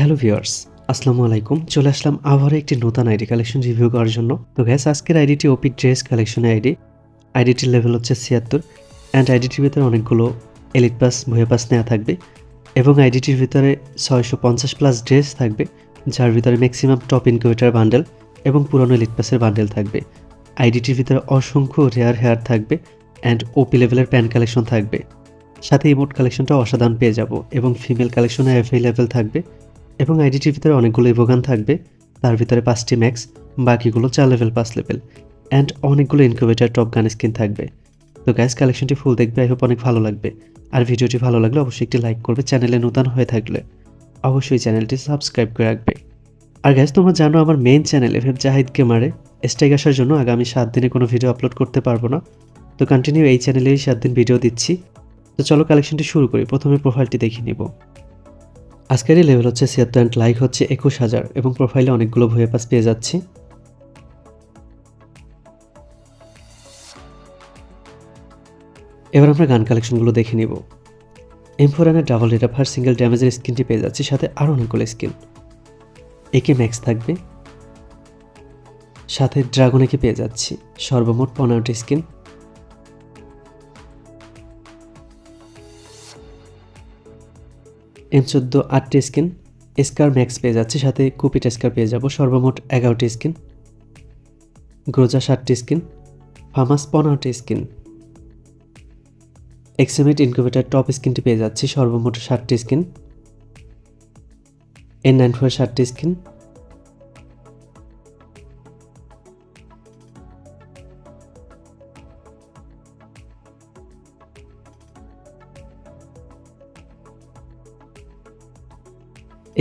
Hello viewers, আসসালামু আলাইকুম। চলে আসলাম আবারও একটি নতুন আইডি কালেকশন রিভিউ করার জন্য। তো গ্যাস আজকের আইডিটি ওপি ড্রেস কালেকশনের আইডি। আইডিটির লেভেল হচ্ছে ছিয়াত্তর। অ্যান্ড আইডিটির ভিতরে অনেকগুলো এলিট পাস ভুয়া পাস নেওয়া থাকবে। এবং আইডিটির ভিতরে ছয়শো পঞ্চাশ প্লাস ড্রেস থাকবে, যার ভিতরে ম্যাক্সিমাম টপ ইনকিউবেটার বান্ডেল এবং পুরনো এলিট পাসের বান্ডেল থাকবে। আইডিটির ভিতরে অসংখ্য রেয়ার হেয়ার থাকবে অ্যান্ড ওপি লেভেলের প্যান কালেকশন থাকবে। সাথে ইমোট কালেকশনটা অসাধারণ পেয়ে যাব এবং ফিমেল কালেকশনে অ্যাভেলেবেল থাকবে। এবং আইডিটির ভিতরে অনেকগুলো ইভোগান থাকবে। তার ভিতরে পাঁচটি ম্যাক্স বাকিগুলো চার লেভেল পাঁচ লেভেল অ্যান্ড অনেকগুলো ইনকিউবেটার টপ গান স্কিন থাকবে। তো গ্যাস কালেকশনটি ফুল দেখবে আই হোপ অনেক ভালো লাগবে। আর ভিডিওটি ভালো লাগলে অবশ্যই একটি লাইক করবে চ্যানেলে নতুন হয়ে থাকলে। অবশ্যই চ্যানেলটি সাবস্ক্রাইব করে রাখবে। আর গ্যাস তোমরা জানো আমার main channel F F Zahid গেমারে strike আসার জন্য আগামী সাত দিনে কোনো ভিডিও আপলোড করতে পারব না। তো কন্টিনিউ এই চ্যানেলেই সাত দিন ভিডিও দিচ্ছি। তো চলো কালেকশনটি শুরু করি, প্রথমে প্রোফাইলটি দেখে নিব। আজকের এই লেভেল হচ্ছে ছিয়াত্তর অ্যান্ড লাইক হচ্ছে একুশ হাজার এবং প্রোফাইলে অনেকগুলো ভুয়ে পাস পেয়ে যাচ্ছি। এবার আমরা গান কালেকশনগুলো দেখে নিব। এম ফোর রানের ডাবল রেট ফার সিঙ্গেল ড্যামেজের স্কিনটি পেয়ে যাচ্ছি, সাথে আরও অনেকগুলো স্কিন একে ম্যাক্স থাকবে। সাথে ড্রাগন একে পেয়ে যাচ্ছি, সর্বমোট পনেরোটি স্কিন এম চোদ্দ আটটি স্কিন। স্কার ম্যাক্স পেয়ে যাচ্ছে, সাথে কুপিটা স্কার পেয়ে যাব, সর্বমোট এগারোটি স্কিন। গ্রোজা ষাটটি স্কিন, ফামাস পনেরোটি স্কিন। এক্সেমেট ইনকিউবেটার টপ স্কিনটি পেয়ে যাচ্ছি, সর্বমোট ষাটটি স্কিন। এন নাইন ফোর ষাটটি স্কিন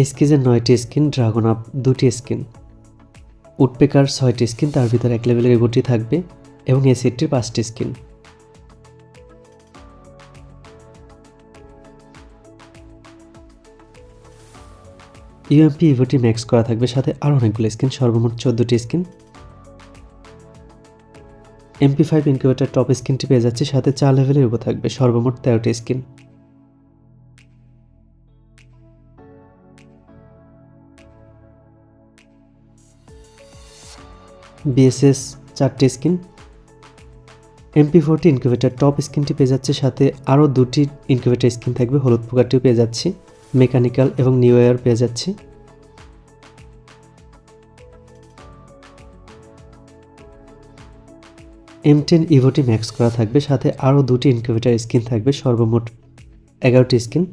এসকিজের নয়টি স্কিন, ড্রাগন আপ দুটি স্কিন। উডপেকার ছয়টি স্কিন, তার ভিতরে এক লেভেলের এগোটি থাকবে এবং এসিডটির পাঁচটি স্কিন। ইউএমপি ইভোটি ম্যাক্স করা থাকবে, সাথে আরও অনেকগুলো স্কিন, সর্বমোট চোদ্দোটি skin. MP five incubator top স্কিনটি পেয়ে যাচ্ছে, সাথে চার লেভেলের উপর থাকবে, সর্বমোট তেরোটি স্কিন। বিএসএস চারটি skin. MP forty incubator top স্কিনটি পেয়ে যাচ্ছে, সাথে আরও দুটি ইনকিউবেটার স্কিন থাকবে, হলুদ পোকাটিও পেয়ে যাচ্ছি মেকানিক্যাল এবং নিউ ইয়ার পেয়ে যাচ্ছি। এম টেন ইভোটি ম্যাক্স করা থাকবে, সাথে আরও দুটি ইনকিউবেটার স্কিন থাকবে, সর্বমোট এগারোটি স্কিন।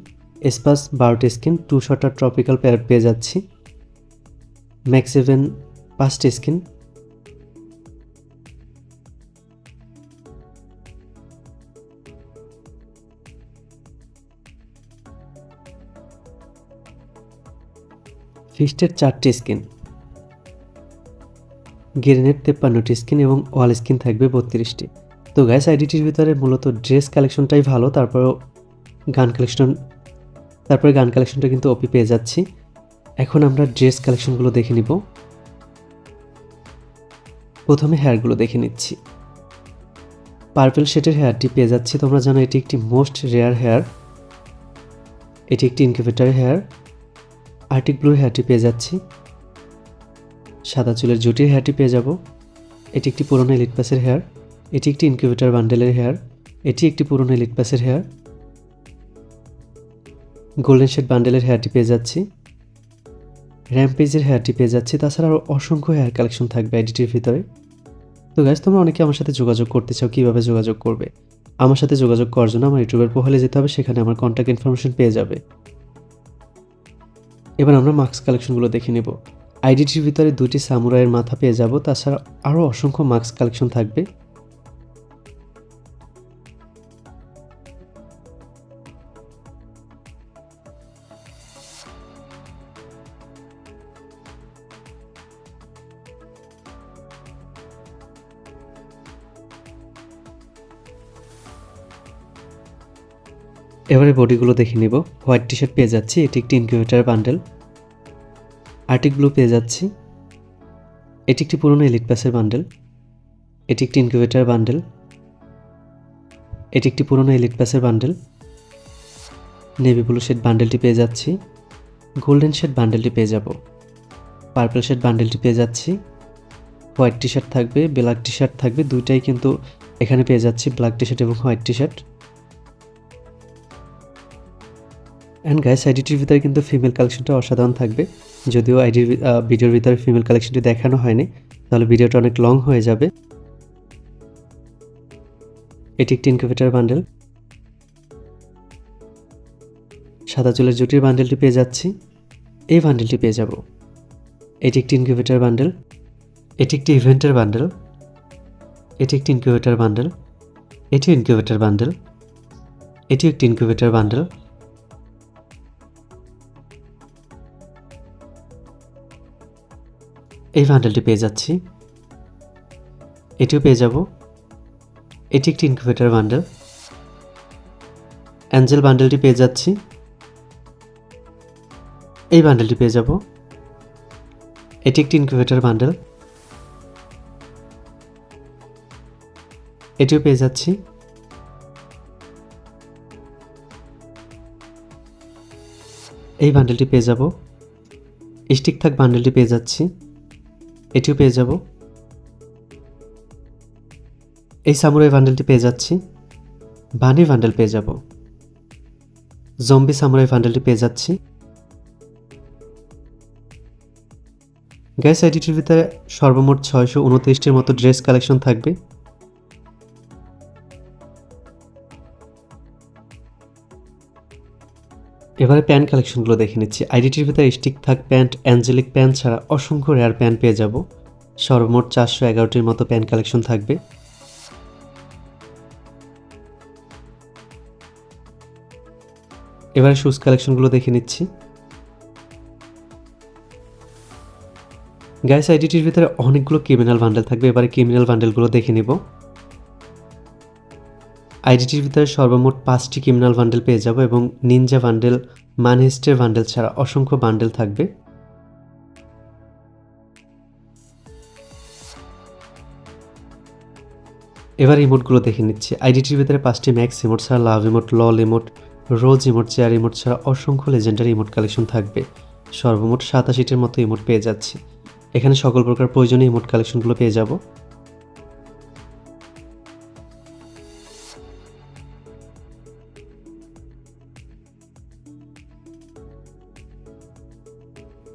এসপাস বারোটি skin two shooter tropical parrot পেয়ে যাচ্ছি। ম্যাক্স সেভেন পাঁচটি স্কিন। ফিস্টের চারটি স্কিন। গ্রেনেড তেপ্পান্নটি স্কিন এবং ওয়াল স্কিন থাকবে বত্রিশটি। তো গ্যাস আইডিটির ভিতরে মূলত ড্রেস কালেকশনটাই ভালো, তারপরেও গান কালেকশন, তারপরে গান কালেকশনটা কিন্তু ওপি পেয়ে যাচ্ছি। এখন আমরা ড্রেস কালেকশনগুলো দেখে নিব। প্রথমে হেয়ারগুলো দেখে নিচ্ছি। পার্পেল শেডের হেয়ারটি পেয়ে যাচ্ছি। তোমরা জানো, এটি একটি মোস্ট রেয়ার হেয়ার এটি একটি ইনকিউবেটার হেয়ার আর্টিক ব্লুর হেয়ারটি পেয়ে যাচ্ছি। সাদা চুলের জুটির হেয়ারটি পেয়ে যাব। এটি একটি পুরনো এলিট পাসের হেয়ার। এটি একটি ইনকিউবেটার বান্ডেলের হেয়ার। এটি একটি পুরনো এলিট পাসের হেয়ার। গোল্ডেন শেড বান্ডেলের হেয়ারটি পেয়ে যাচ্ছি। র্যাম্পেজের হেয়ারটি পেয়ে যাচ্ছি। তাছাড়া আরও অসংখ্য হেয়ার কালেকশন থাকবে এডিটির ভিতরে। তো গ্যাস তোমরা অনেকে আমার সাথে যোগাযোগ করতে চাও, কীভাবে যোগাযোগ করবে? আমার সাথে যোগাযোগ করার জন্য আমার ইউটিউবের প্রোফাইলে যেতে হবে, সেখানে আমার কন্ট্যাক্ট ইনফরমেশন পেয়ে যাবে। এবার আমরা মাস্ক কালেকশনগুলো দেখে নেব। আইডিটির ভিতরে দুটি সামুরাইয়ের মাথা পেয়ে যাব, তাছাড়া আরও অসংখ্য মাস্ক কালেকশন থাকবে। এবারে বডিগুলো দেখে নিব। হোয়াইট টি শার্ট পেয়ে যাচ্ছি, এটি একটি ইনকিউবেটার বান্ডেল আর্টিক ব্লু পেয়ে যাচ্ছি। এটি একটি পুরনো এলিট পাসের বান্ডেল এটি একটি ইনকিউবেটার বান্ডেল এটি একটি পুরনো এলিট পাসের বান্ডেল নেভি ব্লু শেড বান্ডেলটি পেয়ে যাচ্ছি। গোল্ডেন শেড বান্ডেলটি পেয়ে যাব। পার্পল শেড বান্ডেলটি পেয়ে যাচ্ছি। হোয়াইট টি শার্ট থাকবে ব্ল্যাক টি শার্ট থাকবে, দুইটাই কিন্তু এখানে পেয়ে যাচ্ছি ব্ল্যাক টি শার্ট এবং white T shirt and guys আইডিটির ভিতরে কিন্তু ফিমেল কালেকশনটা অসাধারণ থাকবে। যদিও আইডির ভিডিওর ভিতরে ফিমেল কালেকশনটি দেখানো হয়নি, তাহলে ভিডিওটা অনেক লং হয়ে যাবে। এটি একটি ইনকিউবেটার বান্ডেল সাদা চুলের জুটির বান্ডেলটি পেয়ে যাচ্ছি। এই বান্ডেলটি পেয়ে যাব। এটি একটি ইনকিউবেটার বান্ডেল এটি একটি ইভেন্টের বান্ডেল এটি একটি ইনকিউবেটার বান্ডেল এটি ইনকিউবেটার বান্ডেল এটি একটি ইনকিউবেটার বান্ডেল এই বান্ডেলটি পেয়ে যাচ্ছি। এটিও পেয়ে যাব। এটি একটি ইনকিউবেটার বান্ডেল অ্যাঞ্জেল বান্ডেলটি পেয়ে যাচ্ছি। এই বান্ডেলটি পেয়ে যাব। এটি একটি ইনকিউবেটার বান্ডেল এটিও পেয়ে যাচ্ছি। এই বান্ডেলটি পেয়ে যাব। স্টিক থাক বান্ডেলটি পেয়ে যাচ্ছি। এটিও পেয়ে যাব। এই সামুরাই বান্ডেলটি পেয়ে যাচ্ছি। বানি বান্ডেল পেয়ে যাব। জম্বি সামুরাই বান্ডেলটি পেয়ে যাচ্ছি। গ্যাস আইডিটির ভিতরে সর্বমোট ছয়শো উনত্রিশটির মতো ড্রেস কালেকশন থাকবে। এবারে প্যান্ট কালেকশনগুলো দেখে নিচ্ছি। আইডিটির ভিতরে স্টিক থাক প্যান্ট, অ্যাঞ্জেলিক প্যান্ট ছাড়া অসংখ্য রেয়ার প্যান্ট পেয়ে যাব। সর্বমোট চারশো এগারোটির মতো প্যান্ট কালেকশন থাকবে। এবারে শুজ কালেকশনগুলো দেখে নিচ্ছি। গ্যাস আইডিটির ভিতরে অনেকগুলো ক্রিমিনাল বান্ডেল থাকবে। এবারে ক্রিমিনাল বান্ডেলগুলো দেখে নিব। আইডিটির ভিতরে সর্বমোট পাঁচটি ক্রিমিনাল বান্ডেল পেয়ে যাব এবং নিনজা বান্ডেল মানহিস্টের বান্ডেল ছাড়া অসংখ্য বান্ডেল থাকবে। এবার ইমোটগুলো দেখে নিচ্ছি। আইডিটির ভিতরে পাঁচটি ম্যাক্স ইমোট ছাড়া love emote LOL emote rose emote chair emote ছাড়া অসংখ্য লেজেন্ডারি ইমোট কালেকশন থাকবে। সর্বমোট সাতাশিটির মতো ইমোট পেয়ে যাচ্ছি। এখানে সকল প্রকার প্রয়োজনীয় ইমোট কালেকশনগুলো পেয়ে যাব।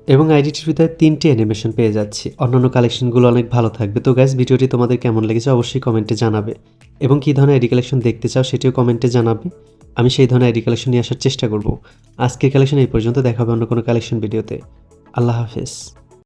এবং আইডিটির ভিতরে তিনটি অ্যানিমেশন পেয়ে যাচ্ছি। অন্যান্য কালেকশনগুলো অনেক ভালো থাকবে। তো গ্যাস ভিডিওটি তোমাদের কেমন লেগেছে অবশ্যই কমেন্টে জানাবে। এবং কী ধরনের আইডি কালেকশন দেখতে চাও সেটিও কমেন্টে জানাবে। আমি সেই ধরনের আইডি কালেকশন নিয়ে আসার চেষ্টা করব। আজকের কালেকশন এই পর্যন্ত। দেখাবে অন্য কোনো কালেকশন ভিডিওতে আল্লাহ হাফেজ।